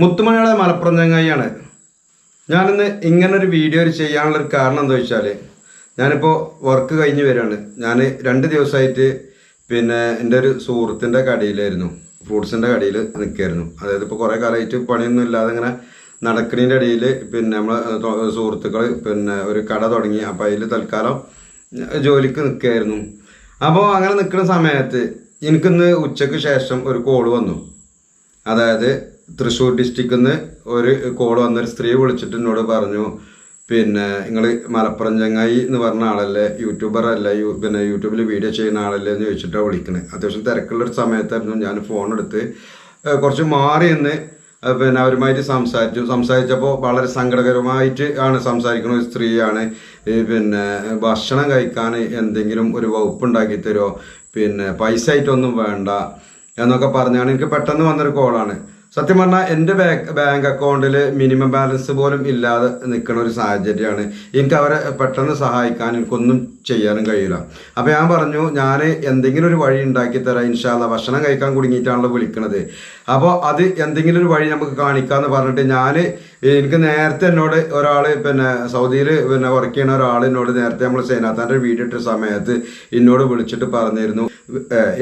മുത്തുമണിയുടെ മലപ്പുറം ചങ്ങായിയാണ് ഞാനിന്ന് ഇങ്ങനൊരു വീഡിയോ ചെയ്യാനുള്ളൊരു കാരണം എന്താ വെച്ചാൽ ഞാനിപ്പോൾ വർക്ക് കഴിഞ്ഞ് വരികയാണ് ഞാൻ രണ്ട് ദിവസമായിട്ട് പിന്നെ എന്റെ ഒരു സുഹൃത്തിന്റെ കടയിലായിരുന്നു. ഫ്രൂട്ട്സിന്റെ കടയിൽ നിൽക്കായിരുന്നു അതായത് ഇപ്പോൾ കുറേ കാലമായിട്ട് പണിയൊന്നും ഇല്ലാതെ ഇങ്ങനെ നടക്കണതിന്റെ ഇടയിൽ പിന്നെ നമ്മൾ സുഹൃത്തുക്കൾ പിന്നെ ഒരു കട തുടങ്ങി. അപ്പോൾ അതിൽ തൽക്കാലം ജോലിക്ക് നിൽക്കുകയായിരുന്നു അപ്പോൾ അങ്ങനെ നിൽക്കുന്ന സമയത്ത് എനിക്കിന്ന് ഉച്ചയ്ക്ക് ശേഷം ഒരു കോൾ വന്നു. അതായത് തൃശ്ശൂർ ഡിസ്ട്രിക്റ്റിൽ നിന്ന് ഒരു കോൾ വന്നൊരു സ്ത്രീ വിളിച്ചിട്ട് എന്നോട് പറഞ്ഞു പിന്നെ നിങ്ങൾ മലപ്പുറം ചങ്ങായി എന്ന് പറഞ്ഞ ആളല്ലേ യൂട്യൂബർ അല്ല യു പിന്നെ യൂട്യൂബിൽ വീഡിയോ ചെയ്യുന്ന ആളല്ലേ എന്ന് ചോദിച്ചിട്ടാണ് വിളിക്കുന്നത് അത്യാവശ്യം തിരക്കുള്ളൊരു സമയത്തായിരുന്നു ഞാൻ ഫോൺ എടുത്ത് കുറച്ച് മാറി നിന്ന് പിന്നെ അവരുമായിട്ട് സംസാരിച്ചു. സംസാരിച്ചപ്പോൾ വളരെ സങ്കടകരമായിട്ട് ആണ് സംസാരിക്കുന്ന ഒരു സ്ത്രീയാണ്. പിന്നെ ഭക്ഷണം കഴിക്കാൻ എന്തെങ്കിലും ഒരു വകുപ്പ് ഉണ്ടാക്കി തരുമോ പിന്നെ പൈസ ആയിട്ടൊന്നും വേണ്ട എന്നൊക്കെ പറഞ്ഞാണ് എനിക്ക് പെട്ടെന്ന് വന്നൊരു കോളാണ്. സത്യം പറഞ്ഞാൽ എന്റെ ബാങ്ക് ബാങ്ക് അക്കൗണ്ടിൽ മിനിമം ബാലൻസ് പോലും ഇല്ലാതെ നിൽക്കുന്ന ഒരു സാഹചര്യമാണ്. എനിക്ക് അവരെ പെട്ടെന്ന് സഹായിക്കാൻ എനിക്കൊന്നും ചെയ്യാനും കഴിയില്ല. അപ്പോൾ ഞാൻ പറഞ്ഞു ഞാൻ എന്തെങ്കിലും ഒരു വഴി ഉണ്ടാക്കി തരാം ഇൻഷാല്ല ഭക്ഷണം കഴിക്കാൻ കുടുങ്ങിയിട്ടാണല്ലോ വിളിക്കണത്. അപ്പോൾ അത് എന്തെങ്കിലും ഒരു വഴി നമുക്ക് കാണിക്കാമെന്ന് പറഞ്ഞിട്ട് ഞാൻ എനിക്ക് നേരത്തെ എന്നോട് ഒരാൾ പിന്നെ സൗദിയിൽ പിന്നെ വർക്ക് ചെയ്യുന്ന ഒരാൾ എന്നോട് നേരത്തെ നമ്മൾ സേനാത്താന്റെ വീഡിയോ ഇട്ട സമയത്ത് എന്നോട് വിളിച്ചിട്ട് പറഞ്ഞിരുന്നു.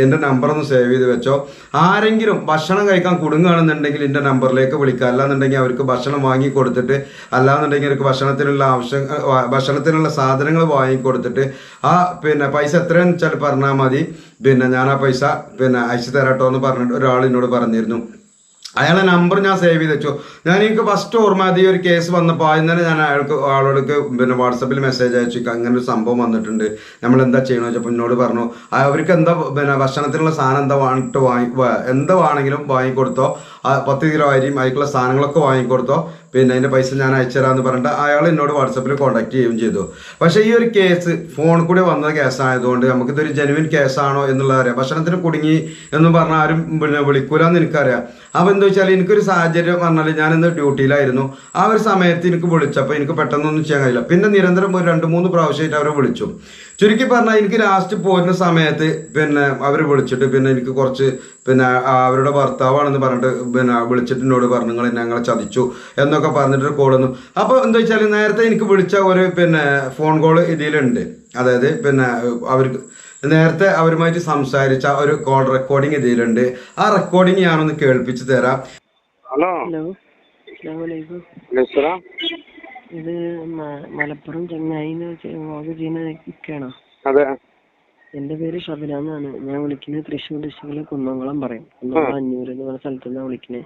എന്റെ നമ്പർ ഒന്ന് സേവ് ചെയ്ത് വെച്ചോ. ആരെങ്കിലും ഭക്ഷണം കഴിക്കാൻ കുടുങ്ങുകയാണെന്നുണ്ടെങ്കിൽ എന്റെ നമ്പറിലേക്ക് വിളിക്കുക. അല്ലാന്നുണ്ടെങ്കിൽ അവർക്ക് ഭക്ഷണം വാങ്ങി കൊടുത്തിട്ട് അല്ലാന്നുണ്ടെങ്കിൽ അവർക്ക് ഭക്ഷണത്തിനുള്ള ആവശ്യം ഭക്ഷണത്തിനുള്ള സാധനങ്ങൾ വാങ്ങി കൊടുത്തിട്ട് ആ പിന്നെ പൈസ എത്രയെന്ന് വെച്ചാൽ പറഞ്ഞാൽ മതി. പിന്നെ ഞാൻ ആ പൈസ പിന്നെ അയച്ചു തരാട്ടോ എന്ന് പറഞ്ഞിട്ട് ഒരാൾ എന്നോട് പറഞ്ഞിരുന്നു. അയാളെ നമ്പർ ഞാൻ സേവ് ചെയ്ത് വെച്ചു. ഞാൻ എനിക്ക് ഫസ്റ്റ് ഓർമ്മ അത് ഒരു കേസ് വന്നപ്പോൾ ആദ്യം തന്നെ ഞാൻ അയാൾക്ക് ആളോടൊക്കെ പിന്നെ വാട്സപ്പിൽ മെസ്സേജ് അയച്ചു. അങ്ങനെ ഒരു സംഭവം വന്നിട്ടുണ്ട്. നമ്മൾ എന്താ ചെയ്യണമെന്ന് വെച്ചപ്പോൾ എന്നോട് പറഞ്ഞു അവർക്ക് എന്താ പിന്നെ ഭക്ഷണത്തിനുള്ള സാധനം എന്താ വാങ്ങിട്ട് വാങ്ങി എന്താ വേണമെങ്കിലും വാങ്ങിക്കൊടുത്തോ. പത്ത് കിലോ അരിയും അതിക്കുള്ള സാധനങ്ങളൊക്കെ വാങ്ങിക്കൊടുത്തോ. പിന്നെ അതിന്റെ പൈസ ഞാൻ അയച്ചുതരാമെന്ന് പറഞ്ഞിട്ട് അയാൾ എന്നോട് വാട്സപ്പിൽ കോൺടാക്ട് ചെയ്യുകയും ചെയ്തു. പക്ഷേ ഈ ഒരു കേസ് ഫോണിൽ കൂടി വന്ന കേസായതുകൊണ്ട് നമുക്കിതൊരു ജെനുവിൻ കേസാണോ എന്നുള്ളത് അറിയാം ഭക്ഷണത്തിന് കുടുങ്ങി എന്ന് പറഞ്ഞാൽ ആരും പിന്നെ വിളിക്കൂലെന്ന് എനിക്കറിയാം. അപ്പോൾ എന്താ വെച്ചാൽ എനിക്കൊരു സാഹചര്യം പറഞ്ഞാൽ ഞാൻ ഇന്ന് ഡ്യൂട്ടിയിലായിരുന്നു. ആ ഒരു സമയത്ത് എനിക്ക് വിളിച്ചപ്പോൾ എനിക്ക് പെട്ടെന്നൊന്നും ചെയ്യാൻ കഴിയില്ല. പിന്നെ നിരന്തരം ഒരു രണ്ട് മൂന്ന് പ്രാവശ്യമായിട്ട് അവരെ വിളിച്ചു. ചുരുക്കി പറഞ്ഞാൽ എനിക്ക് ലാസ്റ്റ് പോരുന്ന സമയത്ത് പിന്നെ അവർ വിളിച്ചിട്ട് പിന്നെ എനിക്ക് കുറച്ച് പിന്നെ അവരുടെ ഭർത്താവാണെന്ന് പറഞ്ഞിട്ട് പിന്നെ വിളിച്ചിട്ട് എന്നോട് പറഞ്ഞു നിങ്ങൾ ഞങ്ങളെ ചതിച്ചു എന്നൊക്കെ പറഞ്ഞിട്ട് കോൾ വന്നു. അപ്പോൾ എന്താ വെച്ചാൽ നേരത്തെ എനിക്ക് വിളിച്ച ഒരു പിന്നെ ഫോൺ കോൾ ഇതിലുണ്ട്. അതായത് പിന്നെ അവർക്ക് നേരത്തെ അവരുമായിട്ട് സംസാരിച്ച ഒരു കോൾ റെക്കോർഡിംഗ് ഇതിലുണ്ട്. ആ റെക്കോർഡിംഗ് ഞാനൊന്ന് കേൾപ്പിച്ചു തരാം. ഹലോ. ഇത് മലപ്പുറം ചെങ്ങായി ചെയ്യുന്ന ഇക്കാണോ അതെ. എന്റെ പേര് ഷബന എന്നാണ്. ഞാൻ വിളിക്കുന്നത് തൃശ്ശൂർ ഡിസ്ട്രിക്റ്റിലെ കുന്നംകുളം പറയും. കുന്നംകുളം അഞ്ഞൂറ് എന്ന് പറഞ്ഞ സ്ഥലത്ത് നിന്നാണ് വിളിക്കുന്നത്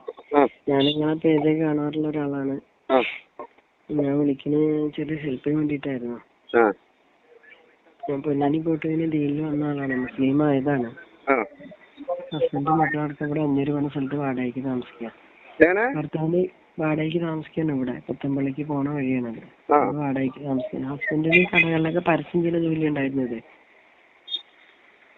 ഞാൻ നിങ്ങളെ പേജ് കാണാറുള്ള ഒരാളാണ്. ഞാൻ വിളിക്കുന്നത് ചെറിയ ഹെൽപ്പിന് വേണ്ടിയിട്ടായിരുന്നു. ഞാൻ പൊന്നാനി കോട്ടുവിന് ഡീലിൽ വന്ന ആളാണ്. മുസ്ലിം ആയതാണ്. ഹസ്ബൻഡും മക്കളടക്കം ഇവിടെ അഞ്ഞൂര് പറഞ്ഞ സ്ഥലത്ത് വാടകയ്ക്ക് താമസിക്കാം. ഭർത്താവിന് വാടകയ്ക്ക് താമസിക്കാണ് ഇവിടെ. പുത്തമ്പള്ളിക്ക് പോണ വഴിയാണത് വാടകയ്ക്ക് താമസിക്കാൻ ഹസ്ബൻഡിന് കടകളിലൊക്കെ പരസ്യം ചെയ്യുന്ന ജോലി ഉണ്ടായിരുന്നത്.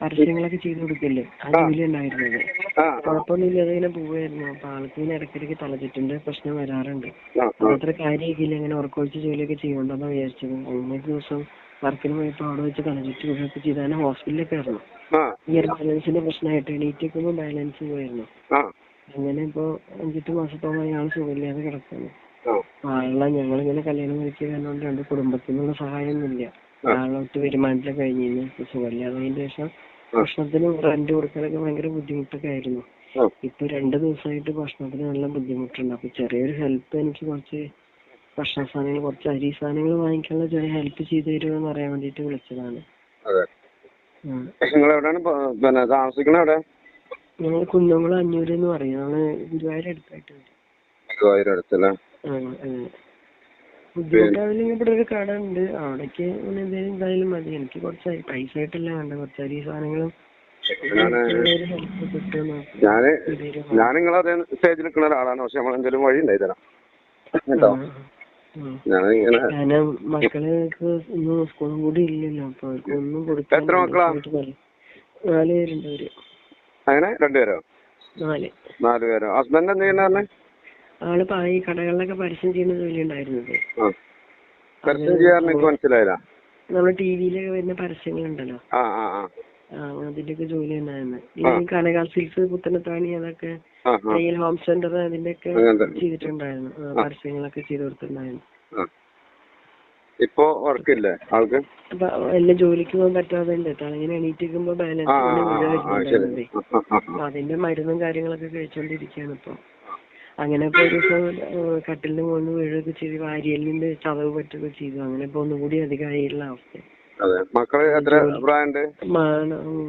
പരസ്യങ്ങളൊക്കെ ചെയ്തു കൊടുക്കല്ലേ? ആ ജോലി ഉണ്ടായിരുന്നത് ആ. കുഴപ്പമൊന്നുമില്ല. അതിങ്ങനെ പോവായിരുന്നു. അപ്പൊ ആൾക്ക് ഇങ്ങനെ ഇടയ്ക്കിടയ്ക്ക് തലചുറ്റിന്റെ പ്രശ്നം വരാറുണ്ട്. അത്ര കാര്യമാക്കിയില്ല ഇങ്ങനെ ഉറക്കൊഴിച്ച് ജോലിയൊക്കെ ചെയ്യണ്ടെന്നാ വിചാരിച്ചത്. അങ്ങനെ ദിവസം വർക്കിന് പോയപ്പോ അവിടെ വെച്ച് തലചുറ്റി വീഴൊക്കെ ചെയ്താൽ ഹോസ്പിറ്റലിലൊക്കെ ആയിരുന്നു ഈ ഒരു ബാലൻസിന്റെ പ്രശ്നമായിട്ട് എണീറ്റേക്കുമ്പോ ബാലൻസ് പോയിരുന്നു. അങ്ങനെ ഇപ്പോ അഞ്ചെട്ട് മാസത്തോളം അയാൾ സുഖമില്ലാതെ കിടക്കുന്നു. ആളെ ഞങ്ങളിങ്ങനെ കല്യാണം കഴിക്കുക കാരണം രണ്ട് കുടുംബത്തിൽ നിന്നുള്ള സഹായമൊന്നുമില്ല ആളൊട്ട് വരുമാനത്തിലൊക്കെ കഴിഞ്ഞിരുന്നു ഇപ്പൊ സുഖമില്ലാതെ ശേഷം ഭക്ഷണത്തിന് റെന്റ് കൊടുക്കാനൊക്കെ ഭയങ്കര ബുദ്ധിമുട്ടൊക്കെ ആയിരുന്നു ഇപ്പൊ രണ്ട് ദിവസായിട്ട് ഭക്ഷണത്തിന് നല്ല ബുദ്ധിമുട്ടുണ്ട്. അപ്പൊ ചെറിയൊരു ഹെൽപ്പ് എനിക്ക് കുറച്ച് ഭക്ഷണ സാധനങ്ങൾ കുറച്ച് അരി സാധനങ്ങൾ വാങ്ങിക്കാനുള്ള ചെറിയ ഹെൽപ്പ് ചെയ്തു എന്ന് അറിയാൻ വേണ്ടീട്ട് വിളിച്ചതാണ്. ഞങ്ങൾ കുന്നംകുളം അഞ്ഞൂര് എന്ന് പറയും. ഞങ്ങൾ ഗുരുവായൂർ അടുത്തായിട്ട് വരും ഗുരുവായൂർ അടുത്തല്ലേ ആ. ബുദ്ധിമുട്ടാവില്ലെങ്കിൽ ഇവിടെ ഒരു കട ഉണ്ട് അവിടേക്ക് എന്തെങ്കിലും എന്തായാലും മതി. എനിക്ക് കുറച്ച് പൈസ ആയിട്ടല്ല വേണ്ട കുറച്ച് അരി സാധനങ്ങളും ഞാൻ ഞാൻ നിങ്ങളെ അതേ സ്റ്റേജിൽ നിൽക്കുന്ന ഒരാളാണ്. പക്ഷെ നമ്മൾ എന്തെങ്കിലും വഴി ഉണ്ടായി തരാം. കേട്ടോ? കാരണം മക്കൾക്ക് ഒന്നും സ്കൂളും കൂടി ഇല്ലല്ലോ. അപ്പൊ അവർക്ക് ഒന്നും കൊടുക്കാൻ എത്ര മക്കളാ? നാല് പേരുണ്ട് അവർ. അങ്ങനെ രണ്ടുപേരോ നാല്. നാല് പേരോ? ഹസ്ബൻഡ് എന്ത് ചെയ്യുന്ന പറഞ്ഞേ? ആൾ ഈ കടകളിലൊക്കെ പരസ്യം ചെയ്യുന്ന ജോലി ഉണ്ടായിരുന്നത്. നമ്മൾ ടിവിയിലൊക്കെ വരുന്ന പരസ്യങ്ങളുണ്ടല്ലോ. അതിന്റെയൊക്കെ ജോലി ഉണ്ടായിരുന്നു ഈ കനകാൽ സിൽക്സ് പുത്തനത്താണി അതൊക്കെ തയ്യൽ ഹോം സെന്റർ അതിന്റെയൊക്കെ. ചെയ്തിട്ടുണ്ടായിരുന്നു. പരസ്യങ്ങളൊക്കെ ചെയ്ത് കൊടുത്തിട്ടുണ്ടായിരുന്നു. ഇപ്പോ വർക്കില്ലേ ആൾക്ക്? എല്ലാം ജോലിക്ക് പോകാൻ പറ്റാതെ അങ്ങനെ എണീറ്റിരിക്കുമ്പോ ബാലൻസ് അതിന്റെ മരുന്നും കാര്യങ്ങളൊക്കെ കഴിച്ചോണ്ടിരിക്കാണ് ഇപ്പൊ. അങ്ങനെ ഇപ്പൊ ഒരു ദിവസം ഏഹ് കട്ടിലിന് മുകളിൽ വീഴുകയൊക്കെ ചെയ്ത് വാരിയലിന്റെ ചതവ് പറ്റുകയൊക്കെ ചെയ്തു. അങ്ങനെ ഇപ്പൊ ഒന്നുകൂടി അധികമായുള്ള അവസ്ഥ.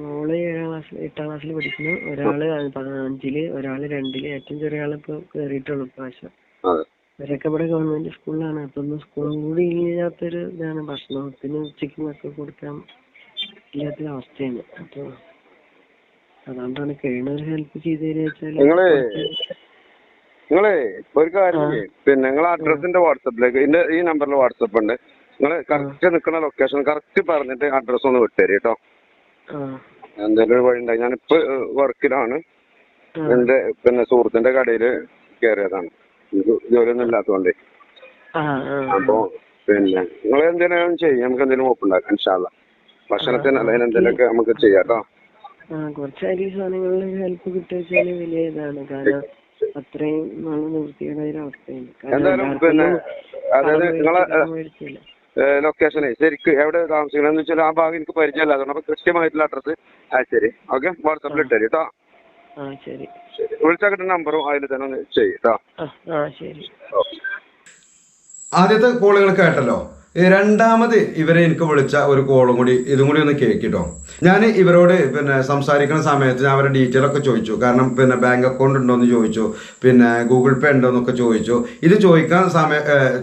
മോൾ ഏഴാം ക്ലാസ് എട്ടാം ക്ലാസ്സിൽ പഠിക്കുന്നു. ഒരാൾ അഞ്ചിൽ ഒരാൾ രണ്ടിൽ. ഏറ്റവും ചെറിയ ആൾ ഇപ്പൊ കേറിയിട്ടുള്ളു ഇപ്രാവശ്യം. ഇവരൊക്കെ ഇവിടെ ഗവൺമെന്റ് സ്കൂളിലാണ്. അപ്പൊ ഒന്ന് സ്കൂളും കൂടി ഇല്ലാത്തൊരു ഇതാണ്. ഭക്ഷണത്തിന് ഉച്ചയ്ക്കും ഒക്കെ കൊടുക്കാൻ ഇല്ലാത്തൊരു അവസ്ഥയാണ്. അപ്പൊ അതുകൊണ്ടാണ് കഴിയുന്ന ഒരു ഹെൽപ്പ് ചെയ്ത് തരുക നിങ്ങൾ വെച്ചാൽ നിങ്ങളെ ഒരു കാര്യം. പിന്നെ നിങ്ങളെ അഡ്രസ്സിന്റെ വാട്സപ്പിലേക്ക് ഇന്റെ ഈ നമ്പറിൽ വാട്സപ്പ് ഉണ്ട്. നിങ്ങൾ കറക്റ്റ് നിൽക്കുന്ന ലൊക്കേഷൻ കറക്റ്റ് പറഞ്ഞിട്ട് അഡ്രസ് ഒന്ന് വിട്ടുതരും കേട്ടോ. എന്തെങ്കിലും ഒരു വഴി ഉണ്ടായി ഞാനിപ്പോ വർക്കിലാണ്. എന്റെ പിന്നെ സുഹൃത്തിന്റെ കടയിൽ കയറിയതാണ് ജോലിയൊന്നും ഇല്ലാത്തതുകൊണ്ടേ അപ്പോ പിന്നെ നിങ്ങൾ എന്തെങ്കിലും ചെയ്യും. നമുക്ക് എന്തെങ്കിലും ഒപ്പുണ്ടാക്കാം ഇൻഷാല്ല ഭക്ഷണത്തിന് അല്ലെങ്കിൽ എന്തെങ്കിലുമൊക്കെ നമുക്ക് ചെയ്യാം കേട്ടോ. കുറച്ച് അരി സാധനങ്ങളിൽ ഹെൽപ്പ് കിട്ടുക വലിയ ഇതാണ്. കാരണം അത്രയും ആണ് നിർത്തിയതായ ഒരു അവസ്ഥയാണ് കാരണം. ലൊക്കേഷനെ ശരിക്ക് എവിടെ താമസിക്കണമെന്ന് വെച്ചാൽ ആ ഭാഗം എനിക്ക് പരിചയമില്ല. അതുകൊണ്ട് അപ്പൊ കൃത്യമായിട്ടുള്ള അഡ്രസ് അയച്ചേരി ഓക്കെ? വാട്സാപ്പിൽ ഇട്ടേരി കേട്ടോ ആ ശരി. ശരി. വിളിച്ചാൽ കിട്ടുന്ന നമ്പറും അതിൽ തന്നെ ഒന്ന് ചെയ്യും കേട്ടോ ആ ആ ശരി. ആദ്യത്തെ കോളുകൾ കേട്ടല്ലോ. രണ്ടാമത് ഇവരെ എനിക്ക് വിളിച്ച ഒരു കോളും കൂടി ഇതും കൂടി ഒന്ന് കേൾക്കിട്ടോ ഞാൻ ഇവരോട് പിന്നെ സംസാരിക്കുന്ന സമയത്ത് ഞാൻ അവരുടെ ഡീറ്റെയിൽ ഒക്കെ ചോദിച്ചു. കാരണം പിന്നെ ബാങ്ക് അക്കൗണ്ട് ഉണ്ടോ എന്ന് ചോദിച്ചു. പിന്നെ ഗൂഗിൾ പേ ഉണ്ടോ എന്നൊക്കെ ചോദിച്ചു. ഇത് ചോദിക്കാൻ സമയ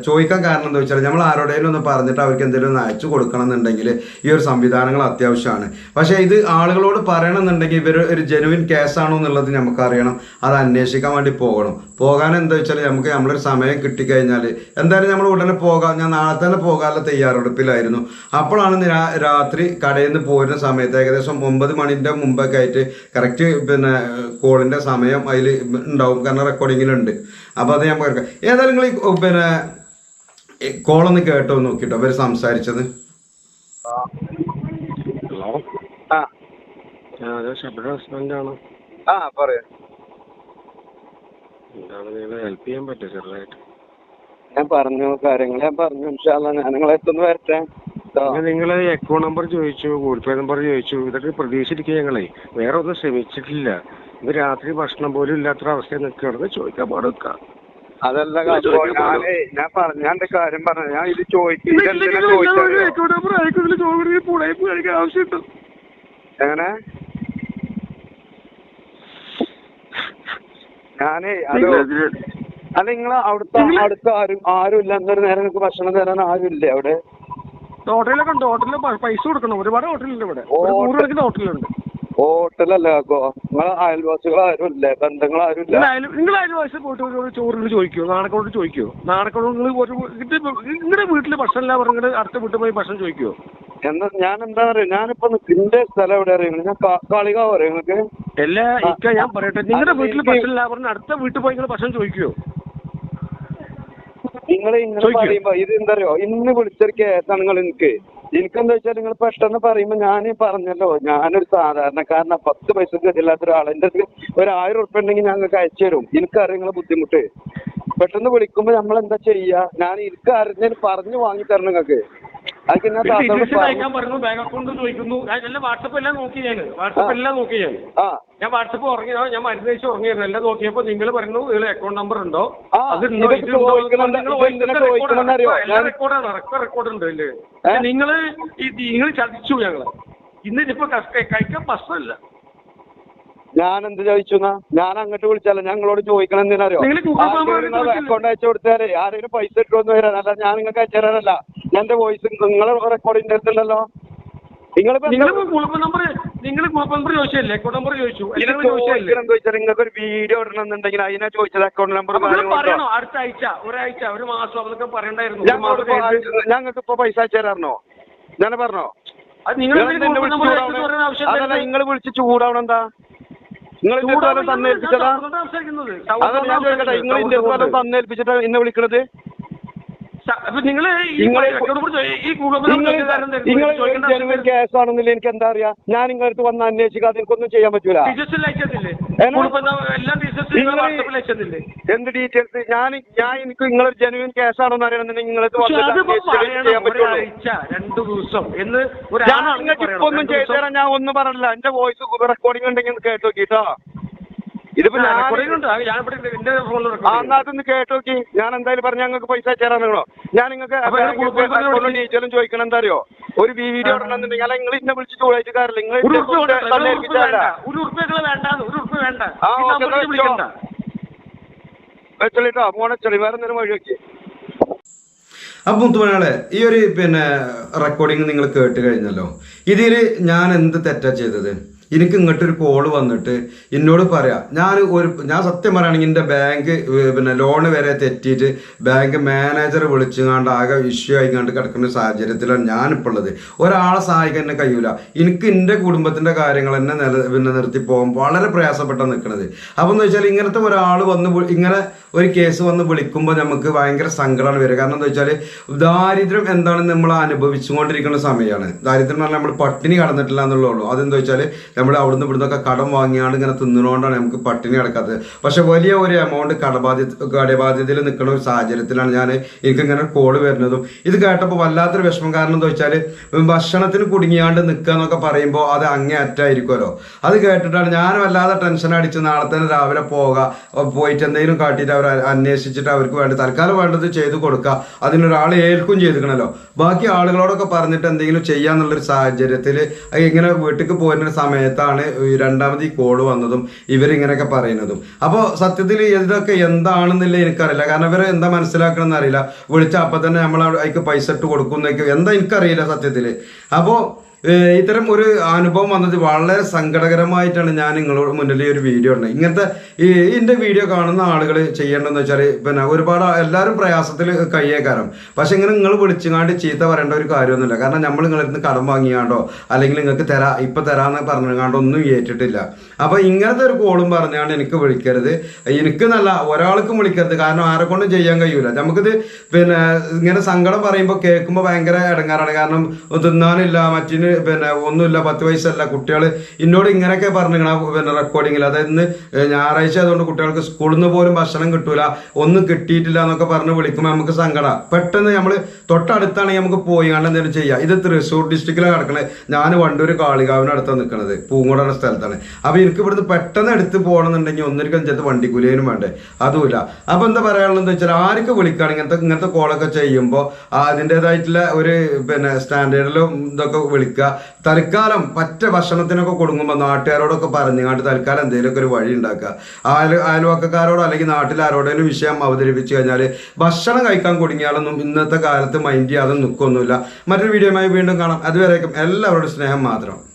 ചോദിക്കാൻ കാരണം എന്താ വെച്ചാൽ നമ്മൾ ആരോടെങ്കിലും ഒന്ന് പറഞ്ഞിട്ട് അവർക്ക് എന്തെങ്കിലും അയച്ചു കൊടുക്കണം എന്നുണ്ടെങ്കിൽ ഈ ഒരു സംവിധാനങ്ങൾ അത്യാവശ്യമാണ്. പക്ഷേ ഇത് ആളുകളോട് പറയണമെന്നുണ്ടെങ്കിൽ ഇവർ ഒരു ജെനുവിൻ കേസാണോ എന്നുള്ളത് നമുക്കറിയണം. അത് അന്വേഷിക്കാൻ വേണ്ടി പോകണം. പോകാൻ എന്താ വെച്ചാൽ നമുക്ക് നമ്മളൊരു സമയം കിട്ടിക്കഴിഞ്ഞാൽ എന്തായാലും നമ്മൾ ഉടനെ പോകാം. ഞാൻ നാളെ തന്നെ പോകാനുള്ള തയ്യാറെടുപ്പിലായിരുന്നു. അപ്പോഴാണ് രാത്രി കടയിൽ നിന്ന് പോരുന്ന സമയത്ത് ഏകദേശം ഒമ്പത് മണിന്റെ മുമ്പൊക്കെ ആയിട്ട് കറക്റ്റ് പിന്നെ കോളിന്റെ സമയം അതിൽ ഉണ്ടാവും. കാരണം റെക്കോർഡിങ്ങിലുണ്ട് അപ്പോൾ അത് ഞാൻ കേൾക്കാം. ഏതായാലും നിങ്ങൾ പിന്നെ കോളൊന്ന് കേട്ടോ നോക്കിട്ടോ. അവർ സംസാരിച്ചത്. ഹലോ. ആ. അത് ഷബിയുടെ ആണ് ആ പറയാം. എന്താണ് നിങ്ങൾ ഹെൽപ്പ് ചെയ്യാൻ പറ്റുമോ ചെറുതായിട്ട്? ഞാൻ പറഞ്ഞു കാര്യങ്ങൾ ഞാൻ പറഞ്ഞു ഇൻഷാല്ല ഞാൻ നിങ്ങളെ എത്തുന്നു വരട്ടെ. കേട്ടോ നിങ്ങൾ അക്കൗണ്ട് നമ്പർ ചോദിച്ചു ഗൂഗിൾ പേ നമ്പർ ചോദിച്ചു ഇതൊക്കെ പ്രതീക്ഷിച്ചിരിക്കുക ഞങ്ങളെ. വേറെ ഒന്നും ശ്രമിച്ചിട്ടില്ല. ഇത് രാത്രി ഭക്ഷണം പോലും ഇല്ലാത്ത അവസ്ഥയിൽ നിൽക്കുകയാണ് ചോദിക്കാൻ പാടുക അതല്ല ഞാൻ പറഞ്ഞ എന്റെ കാര്യം പറഞ്ഞു ഞാൻ ഇത് ആവശ്യമുണ്ട്. എങ്ങനെ? ഞാനേ അത് അല്ല നിങ്ങൾ അവിടുത്തെ അടുത്ത് ആരും ആരും ഇല്ല എന്നൊരു നേരം നിങ്ങൾക്ക് ഭക്ഷണം തരാൻ ആരും ഇല്ലേ അവിടെ? ഹോട്ടലൊക്കെ ഉണ്ട്. ഹോട്ടലിൽ പൈസ കൊടുക്കണം. ഒരുപാട് ഹോട്ടലുണ്ട് ഇവിടെ. നൂറുകണക്കിന് ഹോട്ടലുണ്ട് ഹോട്ടലല്ല നിങ്ങളെ അയൽവാസികൾ ആരും ഇല്ലേ ബന്ധങ്ങൾ ആരും ഇല്ല നിങ്ങൾ അയൽ നിങ്ങൾ അയൽവാസി പോയിട്ട് ഒരു ചോറിന് ചോദിക്കോ നാണക്കോട് ചോദിക്കോ? നാണക്കോട് നിങ്ങൾ ഒരു നിങ്ങളുടെ വീട്ടിൽ ഭക്ഷണം ഇല്ല പറഞ്ഞിട്ട് അടുത്ത വീട്ടിൽ പോയി ഭക്ഷണം ചോദിക്കോ? എന്താ ഞാൻ എന്താ പറയാ ഞാനിപ്പോ നിന്റെ സ്ഥലം എവിടെ അറിയുന്നത് ഞാൻ കാളിക കാളികാവ് അറിയാം നിങ്ങൾക്ക് എല്ലാ ഇക്ക ഞാൻ പറയട്ടെ. നിങ്ങളുടെ വീട്ടിൽ ഭക്ഷണം ഇല്ല പറഞ്ഞ അടുത്ത വീട്ടിൽ പോയി നിങ്ങൾ ഭക്ഷണം ചോദിക്കുമോ നിങ്ങൾ ഇങ്ങനെ. പറയുമ്പോ ഇത് എന്താ അറിയോ ഇന്ന് വിളിച്ചൊരു കേസാണ് നിങ്ങൾ എനിക്ക്. എനിക്കെന്താ വെച്ചാൽ നിങ്ങൾ പെട്ടെന്ന് പറയുമ്പോ ഞാൻ പറഞ്ഞല്ലോ ഞാനൊരു സാധാരണക്കാരനാ. പത്ത് പൈസ ഇല്ലാത്ത ഒരാൾ എന്റെ അടുത്ത് ഒരു ആയിരം ഉറുപ്പ ഉണ്ടെങ്കിൽ ഞങ്ങൾക്ക് അയച്ചു തരും. എനിക്കറിയാം നിങ്ങളെ ബുദ്ധിമുട്ട്. പെട്ടെന്ന് വിളിക്കുമ്പോ നമ്മൾ എന്താ ചെയ്യാ? ഞാൻ എനിക്ക് അറിഞ്ഞ പറഞ്ഞു വാങ്ങി തരണം നിങ്ങൾക്ക് ഞാൻ പറഞ്ഞു. ബാങ്ക് അക്കൗണ്ട് ചോദിക്കുന്നു. എല്ലാം വാട്സപ്പ് എല്ലാം നോക്കി ഞാൻ. വാട്സപ്പ് എല്ലാം നോക്കി ഞാൻ. ഞാൻ വാട്സപ്പ് ഉറങ്ങി ഞാൻ മരുന്ന് കഴിച്ച് ഉറങ്ങിയിരുന്നു. എല്ലാം നോക്കിയപ്പോ നിങ്ങൾ പറയുന്നു നിങ്ങളെ അക്കൗണ്ട് നമ്പർ ഉണ്ടോ? അത് അതുണ്ടോ ഇതുണ്ടോ? എല്ലാ റെക്കോർഡാണ് റെക്കോർഡ് ഉണ്ട് അല്ലേ? നിങ്ങൾ നിങ്ങൾ ചതിച്ചു ഞങ്ങളെ. ഇന്നിപ്പോ കഴിക്കാൻ ഭക്ഷണമില്ല ഞാൻ എന്ത് ചോദിച്ചു ഞാൻ അങ്ങോട്ട് വിളിച്ചല്ല ഞങ്ങളോട് ചോദിക്കണം എന്തിനറിയോ? അക്കൗണ്ട് അയച്ചു കൊടുത്താലേ ആരെങ്കിലും പൈസ ഇട്ടുവന്ന് വരാൻ. അല്ല ഞാൻ നിങ്ങൾക്ക് അയച്ചു തരാനല്ല എന്റെ വോയിസ് നിങ്ങളെ റെക്കോർഡിന്റെ അടുത്തുണ്ടല്ലോ നിങ്ങൾക്ക് ഒരു വീഡിയോ ഇടണം എന്നുണ്ടെങ്കിൽ അതിനാ ചോദിച്ചത് അക്കൗണ്ട് നമ്പർ അടുത്ത ആഴ്ച ഒരാഴ്ച ഒരു മാസം അതൊക്കെ പറയണ്ടായിരുന്നു. ഞങ്ങൾക്ക് ഇപ്പൊ പൈസ അയച്ചു തരാറുന്നോ ഞാൻ പറഞ്ഞോ നിങ്ങൾ വിളിച്ച് നമ്പർ നിങ്ങൾ സ്ഥലം തന്നേൽപ്പിച്ചതാ. അതല്ല ഞാൻ ചോദിക്കട്ടെ നിങ്ങൾ സ്ഥലം തന്നേൽപ്പിച്ചിട്ടാ എന്നെ വിളിക്കണത്? നിങ്ങൾ ജനുവൻ എനിക്ക് എന്താ അറിയാ? ഞാൻ നിങ്ങളടുത്ത് വന്ന് അന്വേഷിക്കാതെ എനിക്കൊന്നും ചെയ്യാൻ പറ്റൂല. എന്ത് ഡീറ്റെയിൽസ് ഞാൻ ഞാൻ എനിക്ക് നിങ്ങളൊരു ജെനുവിൻ കേസ് ആണോ എന്ന് അറിയണമെന്നുണ്ടെങ്കിൽ നിങ്ങളടുത്ത് നിങ്ങൾക്ക് ഇപ്പൊ ഒന്നും ചെയ്തു തരാൻ ഞാൻ ഒന്നും പറഞ്ഞില്ല. എന്റെ വോയിസ് റെക്കോർഡിംഗ് ഉണ്ടെങ്കിൽ കേട്ടോ കേട്ട് നോക്കിട്ടോ. ഇതിപ്പോ ഞാൻ റെക്കോർഡിംഗ് ഞാൻ ഇവിടെ എന്റെ ഫോണിൽ റെക്കോർഡ് എന്നാ കേട്ട് നോക്കി ഞാൻ എന്തായാലും പറഞ്ഞ ഞങ്ങൾക്ക് പൈസ ചേരാൻ നിങ്ങളോ? ഞാൻ നിങ്ങൾക്ക് ഡീറ്റെയിലും ചോദിക്കണം. എന്താ അറിയോ ഒരു വീഡിയോ ഇടണമെന്നുണ്ടെങ്കിൽ അല്ല നിങ്ങൾ ഇന്നെ വിളിച്ച് ചോദിച്ചിട്ട് കാര്യമില്ല. നിങ്ങൾ വെച്ചോളിട്ടോ. മോനെ ചെളി വേറെ എന്തെങ്കിലും വഴി നോക്കി അപ്പം മുത്തുമണികളെ ഈ ഒരു പിന്നെ റെക്കോർഡിങ് നിങ്ങൾ കേട്ട് കഴിഞ്ഞല്ലോ. ഇതിൽ ഞാൻ എന്ത് തെറ്റാ ചെയ്തത്? എനിക്ക് ഇങ്ങോട്ടൊരു കോൾ വന്നിട്ട് എന്നോട് പറയാ ഞാൻ ഒരു ഞാൻ സത്യം പറയുകയാണെങ്കിൽ എന്റെ ബാങ്ക് പിന്നെ ലോണ് വരെ തെറ്റിയിട്ട് ബാങ്ക് മാനേജർ വിളിച്ചുകൊണ്ട് ആകെ ഇഷ്യൂ ആയിക്കാണ്ട് കിടക്കുന്ന സാഹചര്യത്തിലാണ് ഞാനിപ്പോൾ ഉള്ളത് ഒരാളെ സഹായിക്കാൻ എന്നെ കഴിയൂല. എനിക്ക് എന്റെ കുടുംബത്തിന്റെ കാര്യങ്ങൾ തന്നെ നില പിന്നെ നിർത്തി പോകാൻ വളരെ പ്രയാസപ്പെട്ട നിൽക്കുന്നത്. അപ്പോൾ എന്ന് വെച്ചാൽ ഇങ്ങനത്തെ ഒരാൾ വന്ന് ഇങ്ങനെ ഒരു കേസ് വന്ന് വിളിക്കുമ്പോൾ നമുക്ക് ഭയങ്കര സങ്കടമാണ് വരിക. കാരണം എന്താ വെച്ചാൽ ദാരിദ്ര്യം എന്താണെന്ന് നമ്മൾ അനുഭവിച്ചുകൊണ്ടിരിക്കുന്ന സമയമാണ്. ദാരിദ്ര്യം പറഞ്ഞാൽ നമ്മൾ പട്ടിണി കടന്നിട്ടില്ല എന്നുള്ളൂ അതെന്താ വെച്ചാൽ നമ്മൾ അവിടുന്ന് ഇവിടുന്നൊക്കെ കടം വാങ്ങിയാണ് ഇങ്ങനെ തിന്നുകൊണ്ടാണ് നമുക്ക് പട്ടിണി കിടക്കാത്തത്. പക്ഷെ വലിയ ഒരു എമൗണ്ട് കടബാധ്യത കടബാധ്യതയിൽ നിൽക്കുന്ന ഒരു സാഹചര്യത്തിലാണ് ഞാൻ എനിക്ക് ഇങ്ങനെ കോൾ വരുന്നതും. ഇത് കേട്ടപ്പോൾ വല്ലാത്തൊരു വിഷമം. കാരണം എന്താ വെച്ചാൽ ഭക്ഷണത്തിന് കുടുങ്ങിയാണ്ട് നിൽക്കുക എന്നൊക്കെ പറയുമ്പോൾ അത് അങ്ങേ അറ്റായിരിക്കുമല്ലോ അത് കേട്ടിട്ടാണ് ഞാൻ വല്ലാതെ ടെൻഷൻ അടിച്ച് നാളെ തന്നെ രാവിലെ പോവുക പോയിട്ട് എന്തെങ്കിലും കാട്ടിയിട്ട് അവർ അന്വേഷിച്ചിട്ട് അവർക്ക് വേണ്ടി തൽക്കാലം വേണ്ടത് ചെയ്ത് കൊടുക്കുക. അതിനൊരാൾ ഏൽക്കും ചെയ്തിക്കണല്ലോ ബാക്കി ആളുകളോടൊക്കെ പറഞ്ഞിട്ട് എന്തെങ്കിലും ചെയ്യാന്നുള്ളൊരു സാഹചര്യത്തിൽ ഇങ്ങനെ വീട്ടിലേക്ക് പോരുന്ന ഒരു സമയത്താണ് രണ്ടാമത് ഈ കോൾ വന്നതും ഇവരിങ്ങനെയൊക്കെ പറയുന്നതും. അപ്പോൾ സത്യത്തിൽ ഇതൊക്കെ എന്താണെന്നില്ല എനിക്കറിയില്ല. കാരണം ഇവർ എന്താ മനസ്സിലാക്കണമെന്ന് അറിയില്ല. വിളിച്ച അപ്പം തന്നെ നമ്മൾ അതിക്ക് പൈസ ഇട്ട് കൊടുക്കുന്നൊക്കെ എന്താ എനിക്കറിയില്ല സത്യത്തിൽ അപ്പോൾ ഇത്തരം ഒരു അനുഭവം വന്നത് വളരെ സങ്കടകരമായിട്ടാണ് ഞാൻ നിങ്ങളോട് മുന്നിൽ ഈ ഒരു വീഡിയോ ഉണ്ട് ഇങ്ങനത്തെ ഈ എന്റെ വീഡിയോ കാണുന്ന ആളുകൾ ചെയ്യേണ്ടതെന്ന് വെച്ചാൽ പിന്നെ ഒരുപാട് എല്ലാവരും പ്രയാസത്തിൽ കയ്യേക്കാരം പക്ഷെ ഇങ്ങനെ നിങ്ങൾ വിളിച്ചുകാണ്ട് ചീത്ത പറയേണ്ട ഒരു കാര്യമൊന്നുമില്ല. കാരണം നമ്മൾ നിങ്ങളിൽ നിന്ന് കടം വാങ്ങിയാണ്ടോ അല്ലെങ്കിൽ നിങ്ങൾക്ക് തരാ ഇപ്പൊ തരാന്ന് പറഞ്ഞുകാണ്ടോ ഒന്നും ഏറ്റിട്ടില്ല. അപ്പൊ ഇങ്ങനത്തെ ഒരു കോളും പറഞ്ഞാണ് എനിക്ക് വിളിക്കരുത്. എനിക്ക് നല്ല ഒരാൾക്കും വിളിക്കരുത്. കാരണം ആരെ കൊണ്ടും ചെയ്യാൻ കഴിയൂല. നമുക്കിത് പിന്നെ ഇങ്ങനെ സങ്കടം പറയുമ്പോൾ കേൾക്കുമ്പോൾ ഭയങ്കര ഇടങ്ങാറാണ് കാരണം തിന്നാനില്ല മറ്റിന് പിന്നെ ഒന്നുമില്ല പത്ത് വയസ്സല്ല. കുട്ടികൾ എന്നോട് ഇങ്ങനെയൊക്കെ പറഞ്ഞു പിന്നെ റെക്കോർഡിങ്ങിൽ അതായത് ഇന്ന് ഞായറാഴ്ച ആയതുകൊണ്ട് കുട്ടികൾക്ക് സ്കൂളിൽ നിന്ന് പോലും ഭക്ഷണം കിട്ടൂല. ഒന്നും കിട്ടിയിട്ടില്ല എന്നൊക്കെ പറഞ്ഞ് വിളിക്കുമ്പോൾ നമുക്ക് സങ്കട. പെട്ടെന്ന് നമ്മൾ തൊട്ടടുത്താണെങ്കിൽ നമുക്ക് പോയി കണ്ട് എന്തെങ്കിലും ചെയ്യാം. ഇത് തൃശ്ശൂർ ഡിസ്ട്രിക്റ്റിലാണ് കിടക്കണത് ഞാൻ വണ്ടൂർ കാളികാവിന് അടുത്താണ് നിൽക്കുന്നത് പൂങ്കോടുള്ള സ്ഥലത്താണ്. അപ്പോൾ എനിക്ക് ഇവിടുന്ന് പെട്ടെന്ന് എടുത്ത് പോകണമെന്നുണ്ടെങ്കിൽ ഒന്നിരിക്കും ചെന്ന് വണ്ടിക്കൂലിയനും വേണ്ടേ അതുമില്ല. അപ്പോൾ എന്താ പറയാനുള്ളത് വെച്ചാൽ ആർക്ക് വിളിക്കുകയാണ് ഇങ്ങനത്തെ ഇങ്ങനത്തെ കോളൊക്കെ ചെയ്യുമ്പോൾ അതിന്റെതായിട്ടുള്ള ഒരു പിന്നെ സ്റ്റാൻഡേർഡിലും ഇതൊക്കെ വിളിക്കുക. തൽക്കാലം പറ്റ ഭക്ഷണത്തിനൊക്കെ കൊടുക്കുമ്പോൾ നാട്ടുകാരോടൊക്കെ പറഞ്ഞുകൊണ്ട് തൽക്കാലം എന്തെങ്കിലുമൊക്കെ ഒരു വഴി ഉണ്ടാക്കുക അയൽ അയൽവക്കക്കാരോടോ അല്ലെങ്കിൽ നാട്ടിലാരോടേലും വിഷയം അവതരിപ്പിച്ച് കഴിഞ്ഞാൽ ഭക്ഷണം കഴിക്കാൻ കുടുങ്ങിയാലൊന്നും ഇന്നത്തെ കാലത്ത് മൈൻഡ് ചെയ്യാതെ നിൽക്കൊന്നുമില്ല മറ്റൊരു വീഡിയോയുമായി വീണ്ടും കാണാം. അതുവരേക്കും എല്ലാവരുടെ സ്നേഹം മാത്രം.